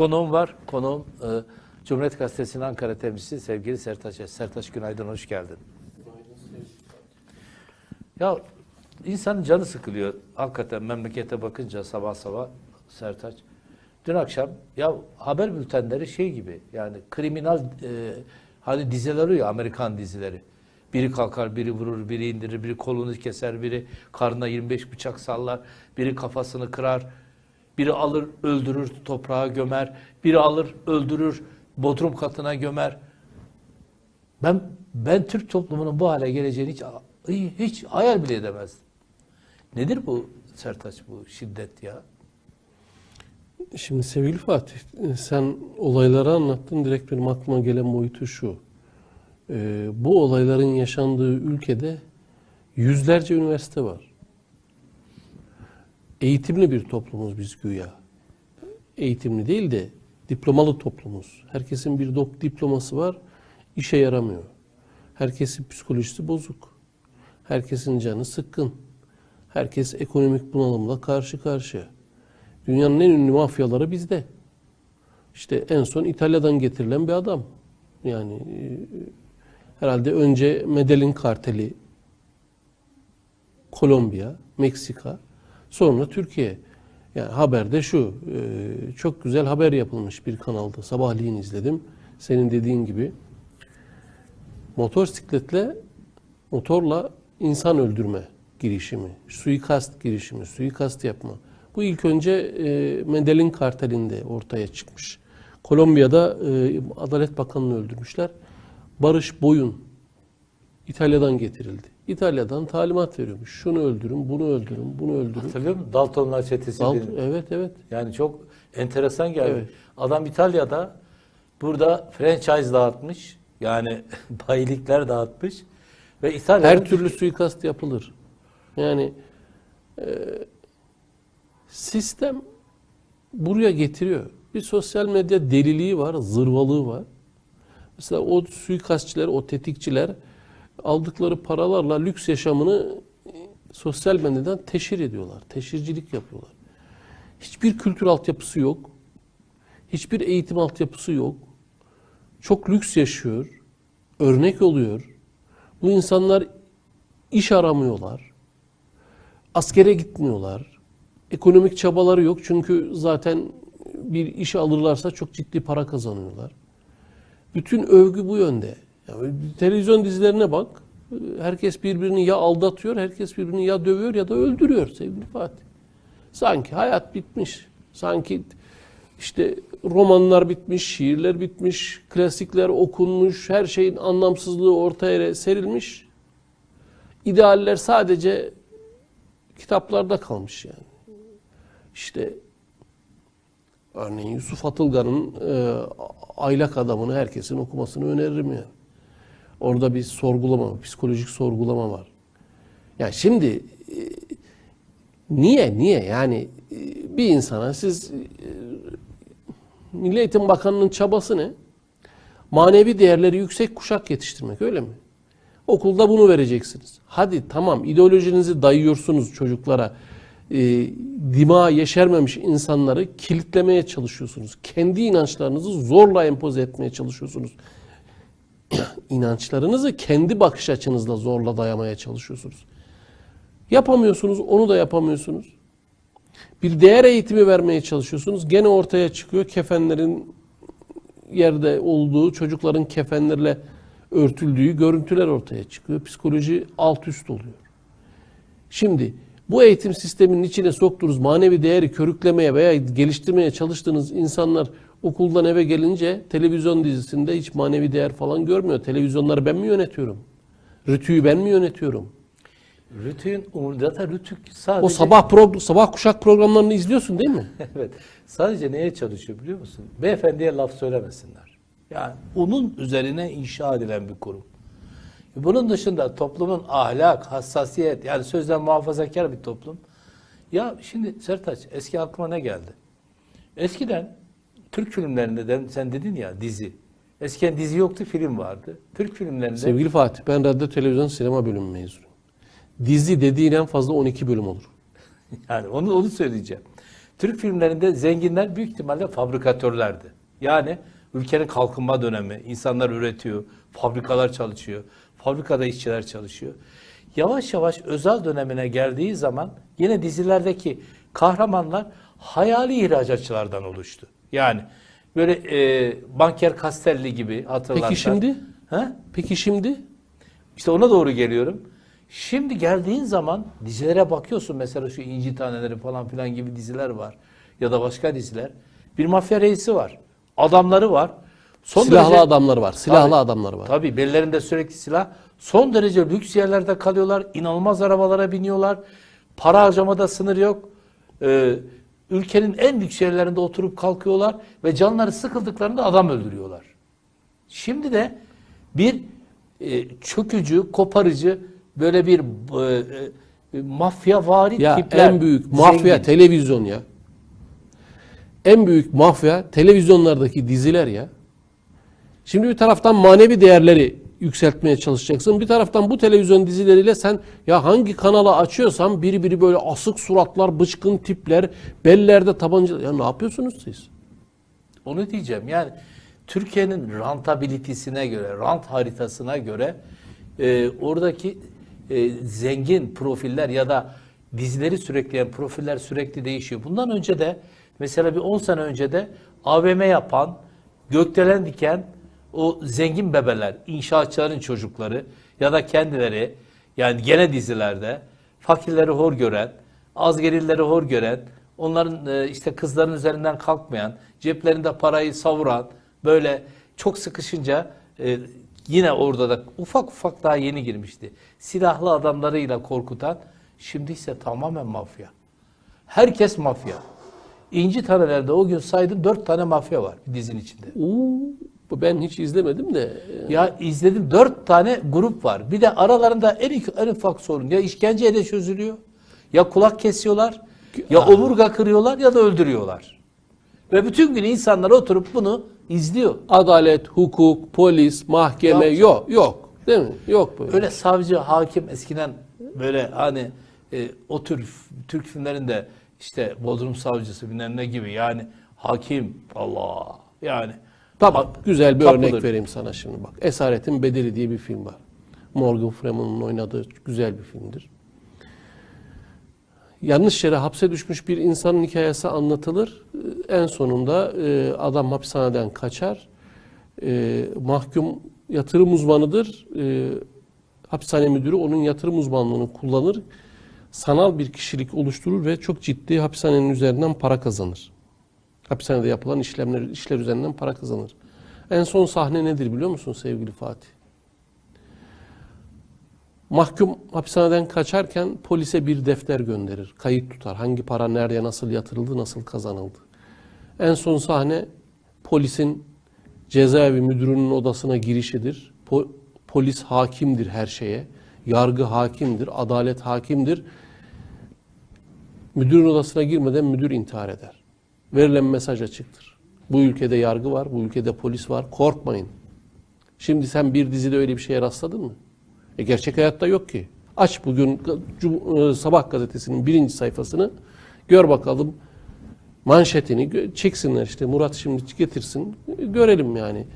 konuğum var. Konuğum e, Cumhuriyet Gazetesi'nin Ankara temsilcisi sevgili Sertaç. Sertaç günaydın, hoş geldin. Ya insanın canı sıkılıyor hakikaten memlekete bakınca sabah sabah Sertaç. Dün akşam ya haber bültenleri şey gibi yani kriminal e, hani oluyor ya, Amerikan dizileri. Biri kalkar, biri vurur, biri indirir, biri kolunu keser, biri karnına 25 bıçak sallar, biri kafasını kırar, biri alır öldürür toprağa gömer, biri alır öldürür bodrum katına gömer. Ben ben Türk toplumunun bu hale geleceğini hiç hiç hayal bile edemezdim. Nedir bu Sertaç bu şiddet ya? Şimdi sevgili Fatih, sen olayları anlattın. Direkt benim aklıma gelen boyutu şu. Ee, bu olayların yaşandığı ülkede yüzlerce üniversite var. Eğitimli bir toplumuz biz güya. Eğitimli değil de diplomalı toplumuz. Herkesin bir diploması var, işe yaramıyor. Herkesin psikolojisi bozuk. Herkesin canı sıkkın. Herkes ekonomik bunalımla karşı karşıya. Dünyanın en ünlü mafyaları bizde. İşte en son İtalya'dan getirilen bir adam. Yani e, herhalde önce Medellin karteli Kolombiya, Meksika, sonra Türkiye. Yani haberde şu, e, çok güzel haber yapılmış bir kanalda. Sabahleyin izledim. Senin dediğin gibi. Motosikletle, motorla insan öldürme girişimi, suikast girişimi, suikast yapma. Bu ilk önce e, Medellin kartelinde ortaya çıkmış. Kolombiya'da e, Adalet Bakanı'nı öldürmüşler. Barış Boyun İtalya'dan getirildi. İtalya'dan talimat veriyormuş. Şunu öldürün, bunu öldürün, bunu öldürün. Hatırlıyor musun? Daltonlar çetesi. Dalt- dedi. evet evet. Yani çok enteresan geldi. Evet. Adam İtalya'da burada franchise dağıtmış. Yani bayilikler dağıtmış. Ve İtalya'nın Her türlü suikast yapılır. Yani e, sistem buraya getiriyor. Bir sosyal medya deliliği var, zırvalığı var. Mesela o suikastçiler, o tetikçiler aldıkları paralarla lüks yaşamını e, sosyal medyadan teşhir ediyorlar. Teşhircilik yapıyorlar. Hiçbir kültür altyapısı yok. Hiçbir eğitim altyapısı yok. Çok lüks yaşıyor. Örnek oluyor. Bu insanlar iş aramıyorlar. Askere gitmiyorlar. Ekonomik çabaları yok çünkü zaten bir iş alırlarsa çok ciddi para kazanıyorlar. Bütün övgü bu yönde. Televizyon dizilerine bak. Herkes birbirini ya aldatıyor, herkes birbirini ya dövüyor ya da öldürüyor sevgili Fatih. Sanki hayat bitmiş. Sanki işte romanlar bitmiş, şiirler bitmiş, klasikler okunmuş, her şeyin anlamsızlığı ortaya serilmiş. İdealler sadece kitaplarda kalmış yani. İşte örneğin Yusuf Atılgan'ın e, Aylak Adamı'nı herkesin okumasını öneririm yani. Orada bir sorgulama, psikolojik sorgulama var. Yani şimdi e, niye niye yani e, bir insana siz e, Milli Eğitim Bakanı'nın çabası ne? Manevi değerleri yüksek kuşak yetiştirmek öyle mi? Okulda bunu vereceksiniz. Hadi tamam ideolojinizi dayıyorsunuz çocuklara. E, dima yeşermemiş insanları kilitlemeye çalışıyorsunuz. Kendi inançlarınızı zorla empoze etmeye çalışıyorsunuz. İnançlarınızı kendi bakış açınızla zorla dayamaya çalışıyorsunuz. Yapamıyorsunuz, onu da yapamıyorsunuz. Bir değer eğitimi vermeye çalışıyorsunuz. Gene ortaya çıkıyor kefenlerin yerde olduğu, çocukların kefenlerle örtüldüğü görüntüler ortaya çıkıyor. Psikoloji alt üst oluyor. Şimdi bu eğitim sisteminin içine soktuğunuz manevi değeri körüklemeye veya geliştirmeye çalıştığınız insanlar okuldan eve gelince televizyon dizisinde hiç manevi değer falan görmüyor. Televizyonları ben mi yönetiyorum? Rütüyü ben mi yönetiyorum? Rütü'nün umurunda zaten Rütü sadece O sabah prog sabah kuşak programlarını izliyorsun değil mi? evet. Sadece neye çalışıyor biliyor musun? Beyefendiye laf söylemesinler. Yani onun üzerine inşa edilen bir kurum. Bunun dışında toplumun ahlak, hassasiyet yani sözden muhafazakar bir toplum. Ya şimdi Sertaç eski aklıma ne geldi? Eskiden Türk filmlerinde de sen dedin ya dizi. Eskiden dizi yoktu film vardı. Türk filmlerinde Sevgili Fatih ben radyo televizyon sinema bölümü mezunuyum. Dizi dediğin en fazla 12 bölüm olur. Yani onu onu söyleyeceğim. Türk filmlerinde zenginler büyük ihtimalle fabrikatörlerdi. Yani ülkenin kalkınma dönemi, insanlar üretiyor, fabrikalar çalışıyor, fabrikada işçiler çalışıyor. Yavaş yavaş özel dönemine geldiği zaman yine dizilerdeki kahramanlar hayali ihracatçılardan oluştu. Yani böyle e, banker Castelli gibi hatırlarsan. Peki şimdi? Ha? Peki şimdi? İşte ona doğru geliyorum. Şimdi geldiğin zaman dizilere bakıyorsun mesela şu İnci Taneleri falan filan gibi diziler var. Ya da başka diziler. Bir mafya reisi var. Adamları var. Son silahlı derece- adamlar var. Silahlı Tabii. adamlar var. Tabii bellerinde sürekli silah. Son derece lüks yerlerde kalıyorlar. inanılmaz arabalara biniyorlar. Para harcamada sınır yok. Ee, ülkenin en lüks yerlerinde oturup kalkıyorlar ve canları sıkıldıklarında adam öldürüyorlar. Şimdi de bir e, çökücü, koparıcı böyle bir e, e, mafya vari Ya tipler. en büyük mafya zengin. televizyon ya. En büyük mafya televizyonlardaki diziler ya. Şimdi bir taraftan manevi değerleri yükseltmeye çalışacaksın. Bir taraftan bu televizyon dizileriyle sen ya hangi kanalı açıyorsan biri biri böyle asık suratlar, bıçkın tipler, bellerde tabanca ya ne yapıyorsunuz siz? Onu diyeceğim. Yani Türkiye'nin rantabilitesine göre, rant haritasına göre e, oradaki e, zengin profiller ya da dizileri sürekleyen profiller sürekli değişiyor. Bundan önce de mesela bir 10 sene önce de AVM yapan, gökdelen diken o zengin bebeler, inşaatçıların çocukları ya da kendileri yani gene dizilerde fakirleri hor gören, az gelirleri hor gören, onların e, işte kızların üzerinden kalkmayan, ceplerinde parayı savuran, böyle çok sıkışınca e, yine orada da ufak ufak daha yeni girmişti. Silahlı adamlarıyla korkutan, şimdi ise tamamen mafya. Herkes mafya. İnci Taneler'de o gün saydım dört tane mafya var bir dizinin içinde. Oo, bu ben hiç izlemedim de Ya izledim dört tane grup var. Bir de aralarında en, en ufak sorun ya işkenceyle çözülüyor, ya kulak kesiyorlar, ya omurga kırıyorlar ya da öldürüyorlar. Ve bütün gün insanlar oturup bunu izliyor. adalet, hukuk, polis, mahkeme Yok. yok yok. Değil mi? Yok böyle. Öyle savcı, hakim eskiden böyle hani e, o tür Türk filmlerinde işte Bodrum savcısı bilmem ne gibi yani hakim Allah yani Tamam, güzel bir Kapılır. örnek vereyim sana şimdi bak. Esaretin Bedeli diye bir film var. Morgan Freeman'ın oynadığı güzel bir filmdir. Yanlış yere hapse düşmüş bir insanın hikayesi anlatılır. Ee, En sonunda e, adam hapishaneden kaçar. E, mahkum yatırım uzmanıdır. E, hapishane müdürü onun yatırım uzmanlığını kullanır. Sanal bir kişilik oluşturur ve çok ciddi hapishanenin üzerinden para kazanır. Hapishanede yapılan işlemler, işler üzerinden para kazanır. En son sahne nedir biliyor musun sevgili Fatih? Mahkum hapishaneden kaçarken polise bir defter gönderir. Kayıt tutar. Hangi para nereye nasıl yatırıldı, nasıl kazanıldı. En son sahne polisin cezaevi müdürünün odasına girişidir. Po- polis hakimdir her şeye. Yargı hakimdir, adalet hakimdir. Müdürün odasına girmeden müdür intihar eder. Verilen mesaj açıktır. Bu ülkede yargı var, bu ülkede polis var. Korkmayın. Şimdi sen bir dizide öyle bir şeye rastladın mı? E gerçek hayatta yok ki. Aç bugün e, Sabah gazetesinin birinci sayfasını. Gör bakalım manşetini çeksinler işte Murat şimdi getirsin görelim yani.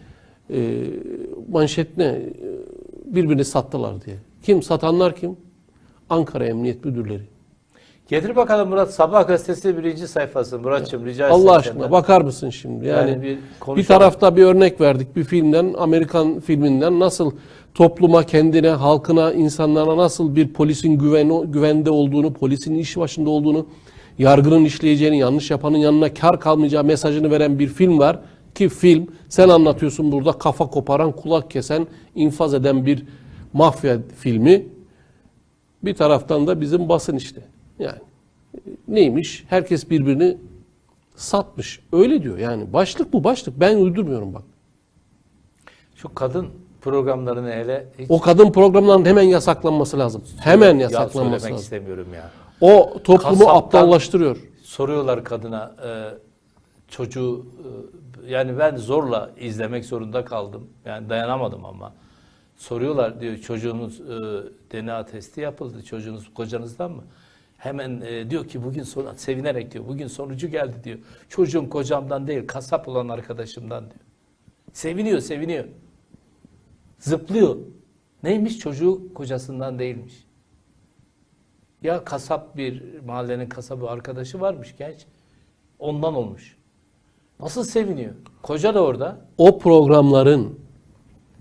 E, manşet ne? E, Birbirini sattılar diye. Kim? Satanlar kim? Ankara Emniyet Müdürleri. Getir bakalım Murat Sabah gazetesi birinci sayfası Muratçım rica etsem Allah aşkına senden. bakar mısın şimdi? Yani, Yani bir bir, konuşalım. tarafta bir örnek verdik bir filmden, Amerikan filminden nasıl topluma, kendine, halkına, insanlara nasıl bir polisin güven, güvende olduğunu, polisin iş başında olduğunu, yargının işleyeceğini, yanlış yapanın yanına kar kalmayacağı mesajını veren bir film var. Ki film sen anlatıyorsun burada kafa koparan, kulak kesen, infaz eden bir mafya filmi. Bir taraftan da bizim basın işte. Yani neymiş? Herkes birbirini satmış. Öyle diyor yani. Başlık bu başlık. Ben uydurmuyorum bak. Şu kadın programlarını hele hiç O kadın programlarının hemen yasaklanması lazım. Hemen ya yasaklanması söylemek lazım. istemiyorum ya. O toplumu Kasaptan- aptallaştırıyor. Soruyorlar kadına e, çocuğu e, yani ben zorla izlemek zorunda kaldım. Yani dayanamadım ama. Soruyorlar diyor çocuğunuz e, DNA testi yapıldı. Çocuğunuz kocanızdan mı? Hemen e, diyor ki bugün son, sevinerek diyor. Bugün sonucu geldi diyor. Çocuğum kocamdan değil kasap olan arkadaşımdan diyor. Seviniyor seviniyor. Zıplıyor. Neymiş çocuğu kocasından değilmiş. Ya kasap bir mahallenin kasabı arkadaşı varmış genç. Ondan olmuş. Nasıl seviniyor? Koca da orada. O programların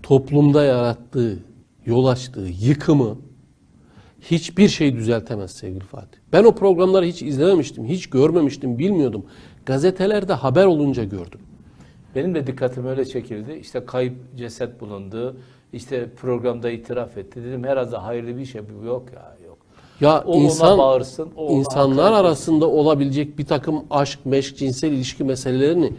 toplumda yarattığı, yol açtığı yıkımı hiçbir şey düzeltemez sevgili Fatih. Ben o programları hiç izlememiştim, hiç görmemiştim, bilmiyordum. Gazetelerde haber olunca gördüm. Benim de dikkatim öyle çekildi. İşte kayıp ceset bulundu. İşte programda itiraf etti. Dedim herhalde hayırlı bir şey yok ya yok. Ya O ona insan bağırsın, o ona insanlar etsin. arasında olabilecek bir takım aşk, meşk, cinsel ilişki meselelerini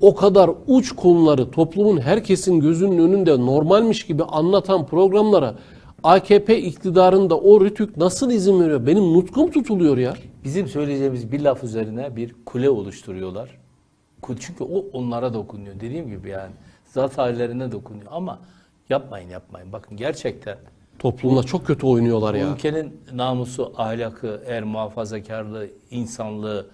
o kadar uç konuları toplumun herkesin gözünün önünde normalmiş gibi anlatan programlara AKP iktidarında o rütük nasıl izin veriyor? Benim nutkum tutuluyor ya. Bizim söyleyeceğimiz bir laf üzerine bir kule oluşturuyorlar. Çünkü o onlara dokunuyor. Dediğim gibi yani zat hallerine dokunuyor. Ama yapmayın yapmayın. Bakın gerçekten Toplumla çok kötü oynuyorlar ya. ülkenin namusu, ahlakı, er muhafazakarlığı, insanlığı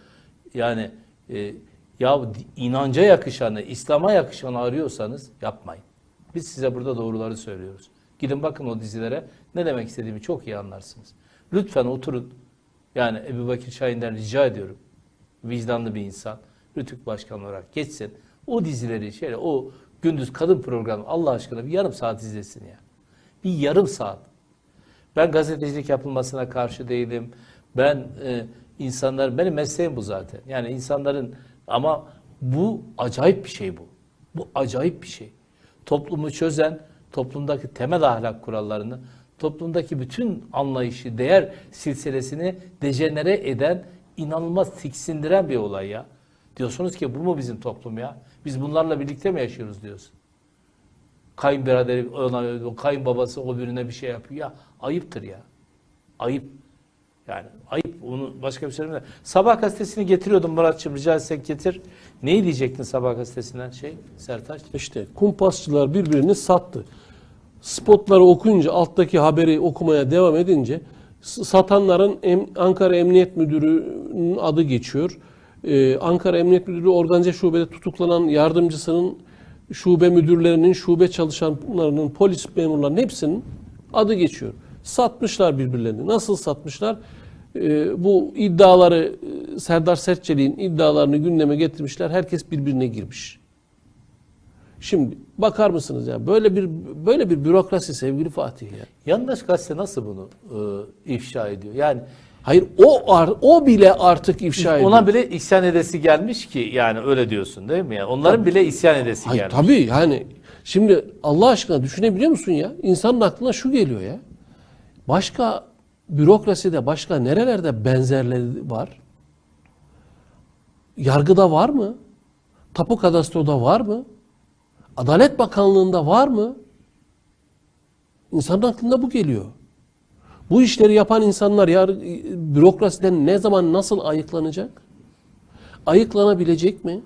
yani e, ya inanca yakışanı, İslam'a yakışanı arıyorsanız yapmayın. Biz size burada doğruları söylüyoruz. Gidin bakın o dizilere ne demek istediğimi çok iyi anlarsınız. Lütfen oturun. Yani Ebu Bekir Şahin'den rica ediyorum. Vicdanlı bir insan. Rütük Başkan olarak geçsin. O dizileri şöyle o gündüz kadın programı Allah aşkına bir yarım saat izlesin ya. Bir yarım saat. Ben gazetecilik yapılmasına karşı değilim. Ben e, insanlar, benim mesleğim bu zaten. Yani insanların ama bu acayip bir şey bu. Bu acayip bir şey. Toplumu çözen, toplumdaki temel ahlak kurallarını, toplumdaki bütün anlayışı, değer silsilesini dejenere eden, inanılmaz tiksindiren bir olay ya. Diyorsunuz ki bu mu bizim toplum ya? Biz bunlarla birlikte mi yaşıyoruz diyorsun. Kayınbiraderi ona, kayınbabası o birine bir şey yapıyor. Ya ayıptır ya. Ayıp. Yani ayıp. Onu başka bir şey söylemiyorum. Sabah gazetesini getiriyordum Muratçım rica etsek getir. Neyi diyecektin Sabah gazetesinden şey Sertaç? İşte kumpasçılar birbirini sattı. Spotları okuyunca alttaki haberi okumaya devam edince satanların em- Ankara Emniyet Müdürü'nün adı geçiyor. Ee, Ankara Emniyet Müdürü organize şubede tutuklanan yardımcısının şube müdürlerinin, şube çalışanlarının, polis memurlarının hepsinin adı geçiyor. Satmışlar birbirlerini. Nasıl satmışlar? Ee, bu iddiaları e, Serdar Sertçelik'in iddialarını gündeme getirmişler. Herkes birbirine girmiş. Şimdi bakar mısınız ya böyle bir böyle bir bürokrasi sevgili Fatih ya. Yandaş gazete nasıl bunu e, ifşa ediyor? Yani Hayır o ar- o bile artık ifşa ediyor. ona bile isyan edesi gelmiş ki yani öyle diyorsun değil mi? Yani onların bile isyan edesi Hayır, gelmiş. tabii yani şimdi Allah aşkına düşünebiliyor musun ya? İnsanın aklına şu geliyor ya. Başka bürokraside başka nerelerde benzerleri var? Yargıda var mı? Tapu kadastroda var mı? Adalet Bakanlığı'nda var mı? İnsanın aklına bu geliyor. Bu işleri yapan insanlar ya bürokrasiden ne zaman nasıl ayıklanacak? Ayıklanabilecek mi?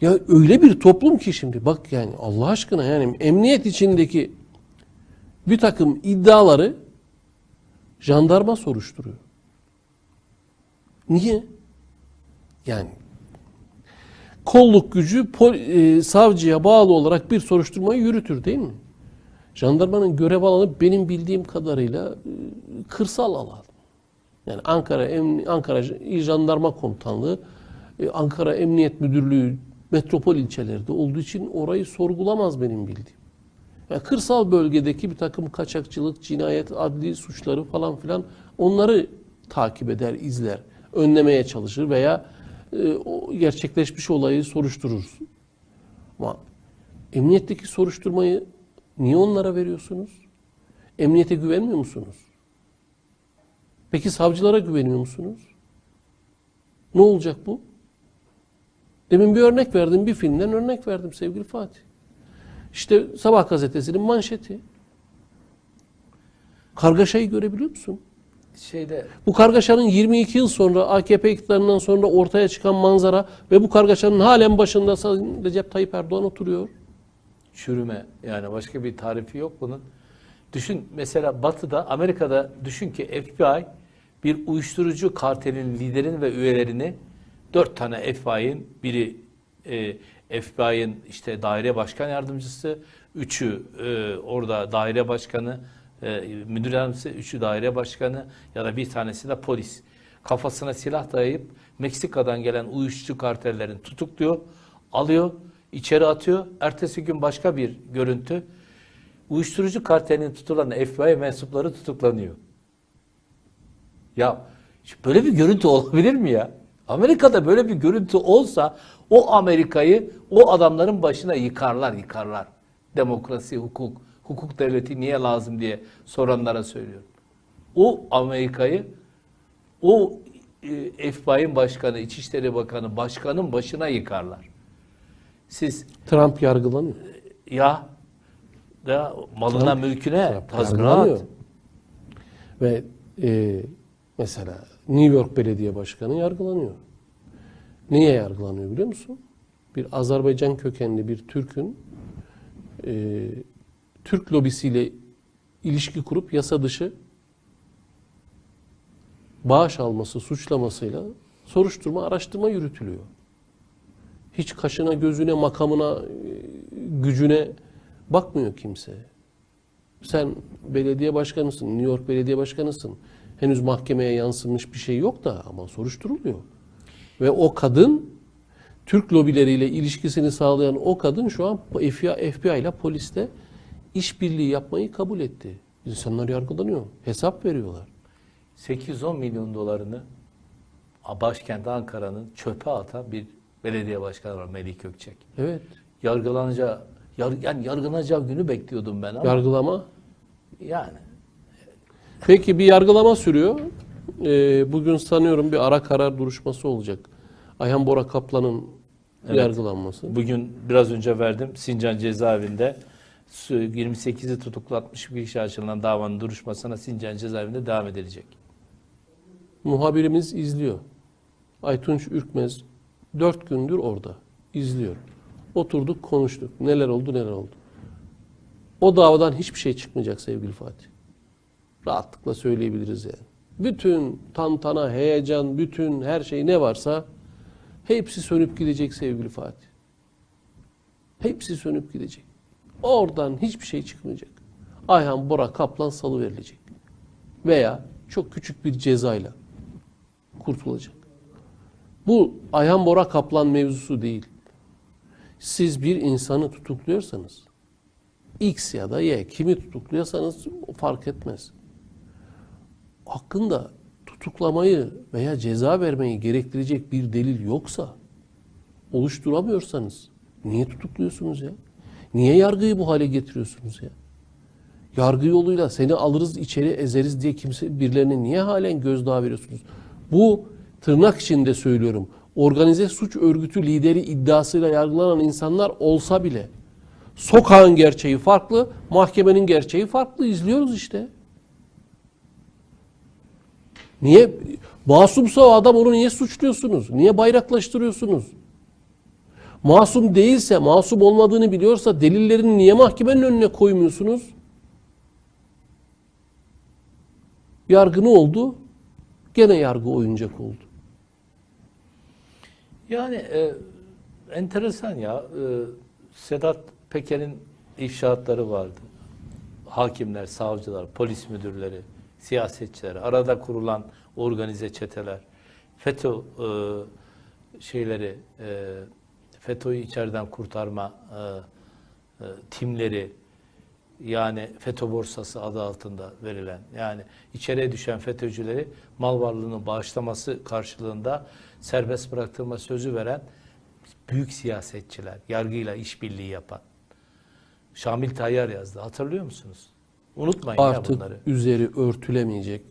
Ya öyle bir toplum ki şimdi bak yani Allah aşkına yani emniyet içindeki bir takım iddiaları jandarma soruşturuyor. Niye? Yani kolluk gücü pol- e, savcıya bağlı olarak bir soruşturmayı yürütür değil mi? Jandarmanın görev alanı benim bildiğim kadarıyla e, kırsal alan. Yani Ankara Emni- Ankara Jandarma Komutanlığı, e, Ankara Emniyet Müdürlüğü metropol ilçelerde olduğu için orayı sorgulamaz benim bildiğim. Yani kırsal bölgedeki bir takım kaçakçılık, cinayet, adli suçları falan filan onları takip eder, izler, önlemeye çalışır veya e, o gerçekleşmiş olayı soruşturur. Ama emniyetteki soruşturmayı niye onlara veriyorsunuz? Emniyete güvenmiyor musunuz? Peki savcılara güveniyor musunuz? Ne olacak bu? Demin bir örnek verdim, bir filmden örnek verdim sevgili Fatih. İşte Sabah gazetesinin manşeti. Kargaşayı görebiliyor musun? Şeyde Bu kargaşanın 22 yıl sonra AKP iktidarından sonra ortaya çıkan manzara ve bu kargaşanın halen başında Recep Tayyip Erdoğan oturuyor. çürüme yani başka bir tarifi yok bunun. Düşün mesela Batı'da, Amerika'da düşün ki FBI bir uyuşturucu kartelinin liderini ve üyelerini dört tane FBI'nin biri e, FBI'nin işte daire başkan yardımcısı, üçü e, orada daire başkanı, e, müdür yardımcısı, üçü daire başkanı ya da bir tanesi de polis. Kafasına silah dayayıp Meksika'dan gelen uyuşturucu kartellerini tutukluyor, alıyor, içeri atıyor. Ertesi gün başka bir görüntü. Uyuşturucu kartelinin tutulan FBI mensupları tutuklanıyor. Ya böyle bir görüntü olabilir mi ya? Amerika'da böyle bir görüntü olsa o Amerika'yı o adamların başına yıkarlar, yıkarlar. Demokrasi, hukuk, hukuk devleti niye lazım diye soranlara söylüyorum. O Amerika'yı o e, FBI'nin başkanı, İçişleri Bakanı, başkanın başına yıkarlar. Siz Trump yargılanıyor. ya da malına Trump- mülküne Trump tazminat. yargılanıyor. Ve e, mesela New York Belediye Başkanı yargılanıyor. Niye yargılanıyor biliyor musun? Bir Azerbaycan kökenli bir Türk'ün e, Türk lobisiyle ilişki kurup yasa dışı bağış alması suçlamasıyla soruşturma, araştırma yürütülüyor. Hiç kaşına, gözüne, makamına, e, gücüne bakmıyor kimse. Sen belediye başkanısın, New York belediye başkanısın. Henüz mahkemeye yansımış bir şey yok da ama soruşturuluyor. Ve o kadın Türk lobileriyle ilişkisini sağlayan o kadın şu an FBI, ile poliste işbirliği yapmayı kabul etti. İnsanlar yargılanıyor. Hesap veriyorlar. 810 milyon dolarını başkent Ankara'nın çöpe atan bir belediye başkanı var Melih Gökçek. Evet. Yargılanacağı yar, yani yargılanacağı günü bekliyordum ben ama Yargılama. yani Peki bir yargılama sürüyor. Ee, bugün sanıyorum bir ara karar duruşması olacak. Ayhan Bora Kaplan'ın Evet. yargılanması. bugün biraz önce verdim Sincan cezaevinde 28'i tutuklatmış bir kişi açılan davanın duruşmasına Sincan cezaevinde devam edilecek. Muhabirimiz izliyor. Aytunç Ürkmez dört gündür orada. izliyor. Oturduk konuştuk. Neler oldu neler oldu. O davadan hiçbir şey çıkmayacak sevgili Fatih. Rahatlıkla söyleyebiliriz yani. Bütün tantana, heyecan, bütün her şey ne varsa hepsi sönüp gidecek sevgili Fatih. Hepsi sönüp gidecek. Oradan hiçbir şey çıkmayacak. Ayhan Bora Kaplan salı verilecek. Veya çok küçük bir cezayla kurtulacak. Bu Ayhan Bora Kaplan mevzusu değil. Siz bir insanı tutukluyorsanız X ya da Y kimi tutukluyorsanız fark etmez. Hakkında tutuklamayı veya ceza vermeyi gerektirecek bir delil yoksa oluşturamıyorsanız niye tutukluyorsunuz ya? Niye yargıyı bu hale getiriyorsunuz ya? Yargı yoluyla seni alırız içeri ezeriz diye kimse birilerine niye halen gözdağı veriyorsunuz? Bu tırnak içinde söylüyorum. Organize suç örgütü lideri iddiasıyla yargılanan insanlar olsa bile sokağın gerçeği farklı, mahkemenin gerçeği farklı izliyoruz işte. Niye masumsa o adam onu niye suçluyorsunuz? Niye bayraklaştırıyorsunuz? Masum değilse, masum olmadığını biliyorsa delillerini niye mahkemenin önüne koymuyorsunuz? Yargı ne oldu? Gene yargı oyuncak oldu. Yani e, enteresan ya. E, Sedat Peker'in ifşaatları vardı. Hakimler, savcılar, polis müdürleri, siyasetçiler, arada kurulan organize çeteler, FETÖ e, şeyleri, e, FETÖ'yü içeriden kurtarma e, e, timleri, yani FETÖ borsası adı altında verilen yani içeriye düşen FETÖ'cüleri mal varlığını bağışlaması karşılığında serbest bıraktırma sözü veren büyük siyasetçiler, yargıyla işbirliği yapan. Şamil Tayyar yazdı. Hatırlıyor musunuz? Unutmayın ya Artık bunları. üzeri örtülemeyecek,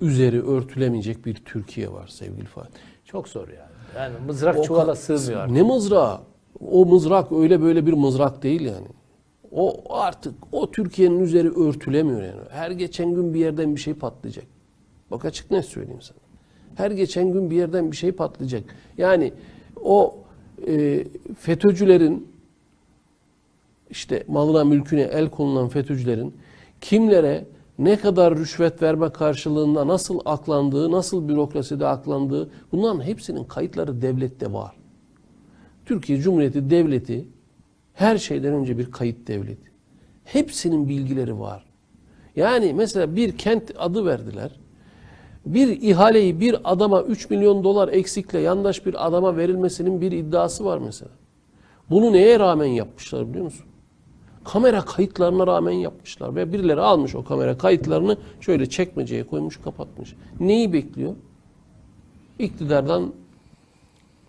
üzeri örtülemeyecek bir Türkiye var sevgili Fatih. Çok zor yani. Yani mızrak O çuvala sığmıyor. Ne mızrağı? O mızrak öyle böyle bir mızrak değil yani. O artık o Türkiye'nin üzeri örtülemiyor yani. Her geçen gün bir yerden bir şey patlayacak. Bak açık ne söyleyeyim sana. Her geçen gün bir yerden bir şey patlayacak. Yani o e, FETÖ'cülerin işte malına mülküne el konulan FETÖ'cülerin kimlere ne kadar rüşvet verme karşılığında nasıl aklandığı, nasıl bürokraside aklandığı bunların hepsinin kayıtları devlette var. Türkiye Cumhuriyeti Devleti her şeyden önce bir kayıt devleti. Hepsinin bilgileri var. Yani mesela bir kent adı verdiler. Bir ihaleyi bir adama 3 milyon dolar eksikle yandaş bir adama verilmesinin bir iddiası var mesela. Bunu neye rağmen yapmışlar biliyor musun? Kamera kayıtlarına rağmen yapmışlar. Ve birileri almış o kamera kayıtlarını şöyle çekmeceye koymuş kapatmış. Neyi bekliyor? İktidardan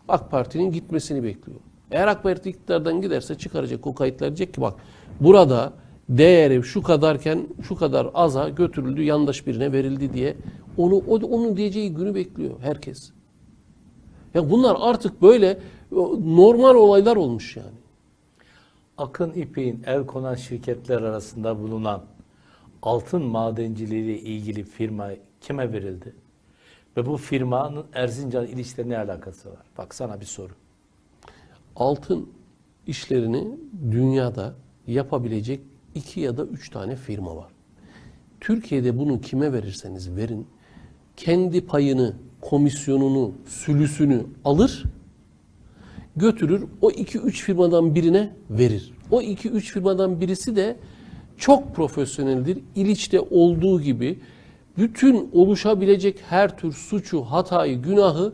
AK Parti'nin gitmesini bekliyor. Eğer AK Parti iktidardan giderse çıkaracak o kayıtlar diyecek ki bak burada değeri şu kadarken şu kadar aza götürüldü yandaş birine verildi diye onu onun diyeceği günü bekliyor herkes. Ya bunlar artık böyle o, normal olaylar olmuş yani. Akın İpek'in el konan şirketler arasında bulunan altın madenciliği ile ilgili firma kime verildi? Ve bu firmanın Erzincan ilişkiyle ne alakası var? Bak sana bir soru. altın işlerini dünyada yapabilecek iki ya da üç tane firma var. Türkiye'de bunu kime verirseniz verin, kendi payını, komisyonunu, sülüsünü alır, götürür o iki üç firmadan birine verir. O iki üç firmadan birisi de çok profesyoneldir. İliç'te olduğu gibi bütün oluşabilecek her tür suçu, hatayı, günahı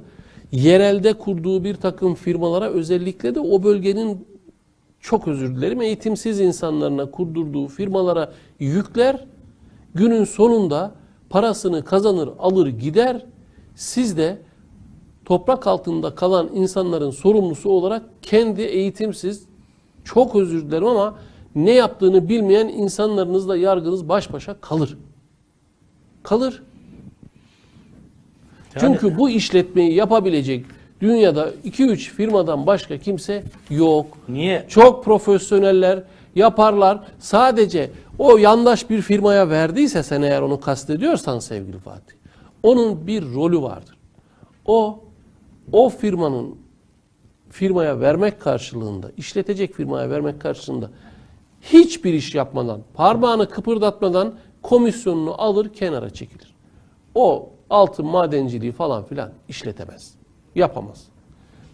yerelde kurduğu bir takım firmalara özellikle de o bölgenin çok özür dilerim eğitimsiz insanlarına kurdurduğu firmalara yükler. Günün sonunda parasını kazanır, alır, gider. Siz de toprak altında kalan insanların sorumlusu olarak kendi eğitimsiz, çok özür dilerim ama ne yaptığını bilmeyen insanlarınızla yargınız baş başa kalır. Kalır. Yani- Çünkü bu işletmeyi yapabilecek dünyada 2-3 firmadan başka kimse yok. Niye? Çok profesyoneller yaparlar. Sadece o yandaş bir firmaya verdiyse sen eğer onu kastediyorsan sevgili Fatih. Onun bir rolü vardır. O o firmanın firmaya vermek karşılığında, işletecek firmaya vermek karşılığında hiçbir iş yapmadan, parmağını kıpırdatmadan komisyonunu alır kenara çekilir. O altın madenciliği falan filan işletemez. Yapamaz.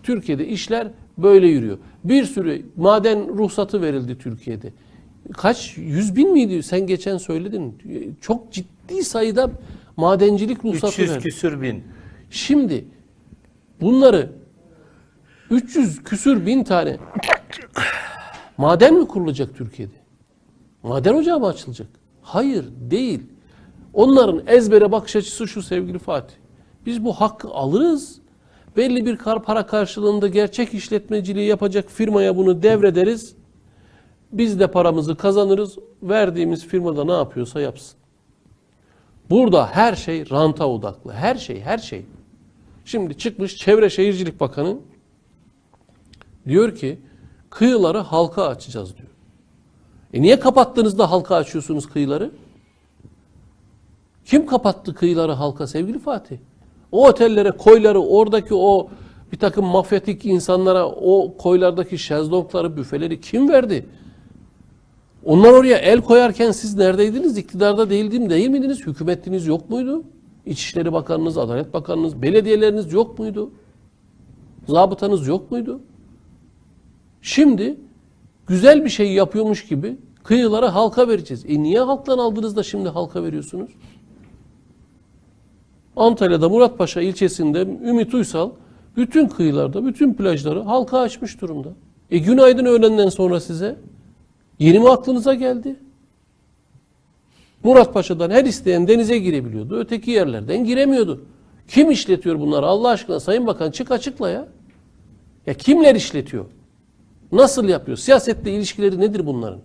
Türkiye'de işler böyle yürüyor. Bir sürü maden ruhsatı verildi Türkiye'de. Kaç? Yüz bin miydi? Sen geçen söyledin. Çok ciddi sayıda madencilik ruhsatı 300 verildi. küsür bin. Şimdi bunları 300 küsür bin tane maden mi kurulacak Türkiye'de? Maden ocağı mı açılacak? Hayır değil. Onların ezbere bakış açısı şu sevgili Fatih. Biz bu hakkı alırız. Belli bir kar para karşılığında gerçek işletmeciliği yapacak firmaya bunu devrederiz. Biz de paramızı kazanırız. Verdiğimiz firmada ne yapıyorsa yapsın. Burada her şey ranta odaklı. Her şey, her şey. Şimdi çıkmış Çevre Şehircilik Bakanı diyor ki kıyıları halka açacağız diyor. E niye kapattığınızda halka açıyorsunuz kıyıları? Kim kapattı kıyıları halka sevgili Fatih? O otellere, koyları, oradaki o bir takım mafyatik insanlara o koylardaki şezlongları, büfeleri kim verdi? Onlar oraya el koyarken siz neredeydiniz? İktidarda değildim değil miydiniz? Hükümetiniz yok muydu? İçişleri Bakanınız, Adalet Bakanınız, belediyeleriniz yok muydu? Zabıtanız yok muydu? Şimdi güzel bir şey yapıyormuş gibi kıyıları halka vereceğiz. E niye halktan aldınız da şimdi halka veriyorsunuz? Antalya'da Muratpaşa ilçesinde Ümit Uysal bütün kıyılarda, bütün plajları halka açmış durumda. E günaydın öğlenden sonra size. Yeni mi aklınıza geldi? Muratpaşa'dan her isteyen denize girebiliyordu. Öteki yerlerden giremiyordu. Kim işletiyor bunları Allah aşkına Sayın Bakan çık açıkla ya. Ya kimler işletiyor? Nasıl yapıyor? Siyasetle ilişkileri nedir bunların?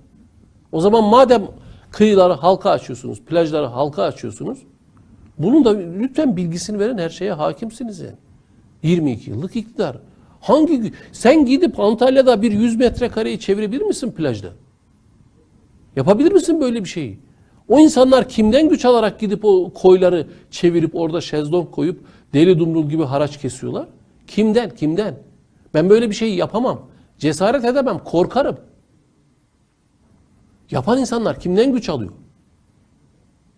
O zaman madem kıyıları halka açıyorsunuz, plajları halka açıyorsunuz, bunun da lütfen bilgisini verin her şeye hakimsiniz yani. 22 yıllık iktidar. Hangi sen gidip Antalya'da bir 100 metrekareyi çevirebilir misin plajda? Yapabilir misin böyle bir şeyi? O insanlar kimden güç alarak gidip o koyları çevirip orada şezlong koyup deli dumrul gibi haraç kesiyorlar? Kimden? Kimden? Ben böyle bir şeyi yapamam. Cesaret edemem. Korkarım. Yapan insanlar kimden güç alıyor?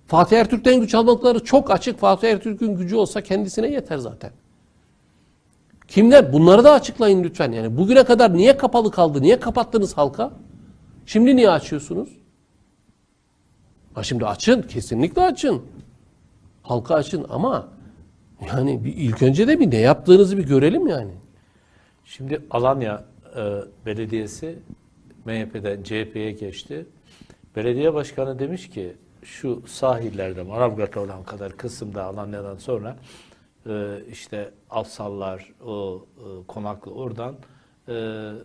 Fatih Ertürk'ten güç almakları çok açık. Fatih Ertürk'ün gücü olsa kendisine yeter zaten. Kimler? Bunları da açıklayın lütfen. Yani bugüne kadar niye kapalı kaldı? Niye kapattınız halka? Şimdi niye açıyorsunuz? Ha şimdi açın. Kesinlikle açın. Halka açın ama yani bir ilk önce de bir ne yaptığınızı bir görelim yani. Şimdi Alanya e, Belediyesi MHP'den CHP'ye geçti. Belediye başkanı demiş ki şu sahillerde Manavgat'a olan kadar kısımda Alanya'dan sonra e, işte Afsallar, o e, konaklı oradan e,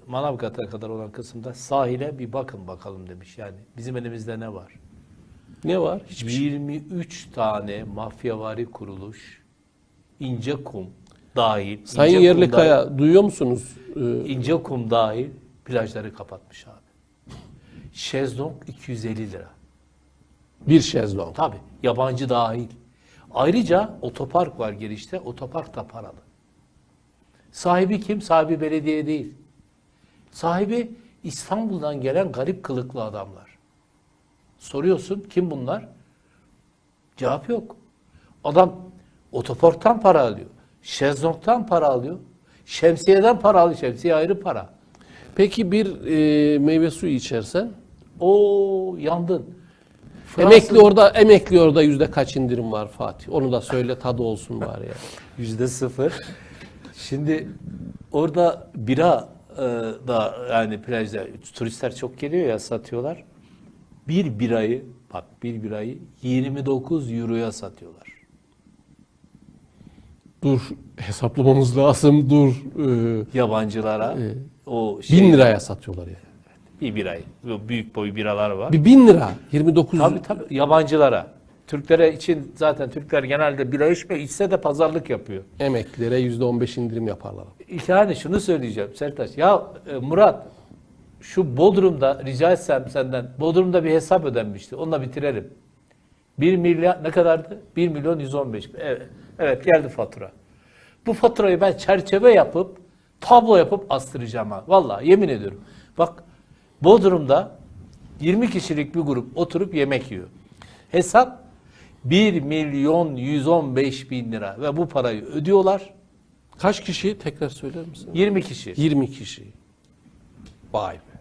Manavgat'a kadar olan kısımda sahile bir bakın bakalım demiş. Yani bizim elimizde ne var? Ne var? Hiçbir şey. 23 tane mafyavari kuruluş, ince kum dahil. Sayın ince Yerlikaya duyuyor musunuz? Ee, İnce kum dahil plajları kapatmış abi. Şezlong 250 lira. bir şezlong. Tabi yabancı dahil. Ayrıca otopark var girişte. Otopark da paralı. Sahibi kim? Sahibi belediye değil. Sahibi İstanbul'dan gelen garip kılıklı adamlar. Soruyorsun kim bunlar? Cevap yok. Adam otoparktan para alıyor. Şezlong'tan para alıyor. Şemsiyeden para alıyor. Şemsiye ayrı para. Peki bir e, meyve suyu içersen O yandın. emekli orada emekli orada yüzde kaç indirim var Fatih? Onu da söyle tadı olsun bari ya. Yüzde sıfır. Şimdi orada bira e, da yani plajda turistler çok geliyor ya satıyorlar. Bir birayı bak bir birayı 29 euroya satıyorlar. Dur hesaplamamız lazım dur. Ee, Yabancılara o şey, bin liraya satıyorlar yani. bir birayı. Büyük boy biralar var. Bir bin lira. 29 Tabii tabii yabancılara. Türklere için zaten Türkler genelde bira içmiyor. içse de pazarlık yapıyor. emeklilere yüzde 15 indirim yaparlar. Yani şunu söyleyeceğim Sertaç. Ya e, Murat şu Bodrum'da rica etsem senden Bodrum'da bir hesap ödenmişti. Onunla bitirelim. 1 milyar ne kadardı? 1 milyon 115. Evet, evet geldi fatura. Bu faturayı ben çerçeve yapıp tablo yapıp astıracağım ha. Vallahi yemin ediyorum. Bak Bodrum'da 20 kişilik bir grup oturup yemek yiyor. Hesap 1 milyon 115 bin lira ve bu parayı ödüyorlar. Kaç kişi tekrar söyler misin? 20 kişi. 20 kişi. Vay be.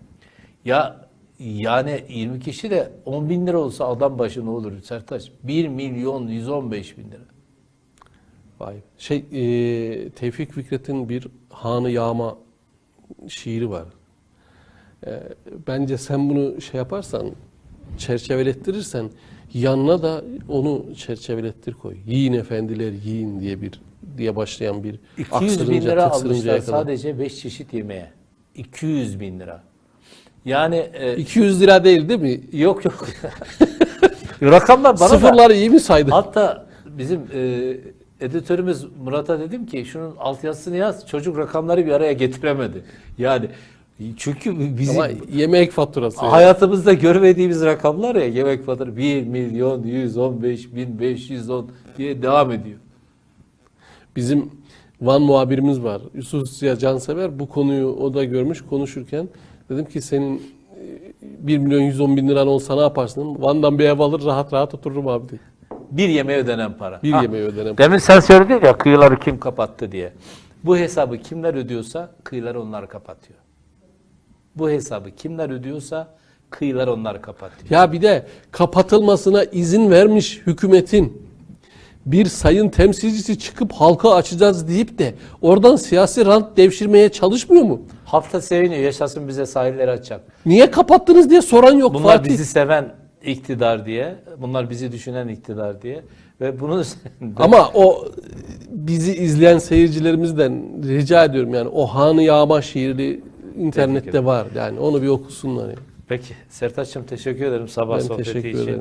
Ya yani 20 kişi de 10 bin lira olsa adam başı ne olur Sertaç? 1 milyon 115 bin lira. Vay. Şey e, Tevfik Fikret'in bir Hanı Yağma şiiri var. E, bence sen bunu şey yaparsan çerçevelettirirsen yanına da onu çerçevelettir koy. Yiyin efendiler yiyin diye bir diye başlayan bir 200 bin lira almışlar kadar. sadece 5 çeşit yemeğe. 200 bin lira. Yani e, 200 lira değil değil mi? yok yok. Rakamlar bana da. Sıfırları iyi mi saydın? Hatta bizim e, editörümüz Murat'a dedim ki şunun altyazısını yaz. Çocuk rakamları bir araya getiremedi. Yani çünkü bizim Ama yemek faturası. Hayatımızda görmediğimiz rakamlar ya yemek faturası 1 milyon 115 bin 510 diye devam ediyor. Bizim Van muhabirimiz var. Yusuf Ziya Cansever bu konuyu o da görmüş konuşurken dedim ki senin e, 1 milyon 110 bin liran olsa ne yaparsın? Van'dan bir ev alır rahat rahat otururum abi dedi. Bir yemeğe ödenen para. Bir Ha, yemeğe ödenen. Demin sen söyledin ya kıyıları kim kapattı diye. Bu hesabı kimler ödüyorsa kıyıları onlar kapatıyor. Bu hesabı kimler ödüyorsa kıyılar onlar kapatıyor. Ya bir de kapatılmasına izin vermiş hükümetin bir sayın temsilcisi çıkıp halka açacağız deyip de oradan siyasi rant devşirmeye çalışmıyor mu? Hafta seviniyor yaşasın bize sahilleri açacak. Niye kapattınız diye soran yok Bunlar Fatih. bizi seven iktidar diye, bunlar bizi düşünen iktidar diye ve üzerinde Ama o bizi izleyen seyircilerimizden rica ediyorum yani o Hanı Yağma şiiri internette var. Yani onu bir okusunlar. Yani. Peki Sertaç'cığım teşekkür ederim sabah Ben sohbeti teşekkür için. ederim.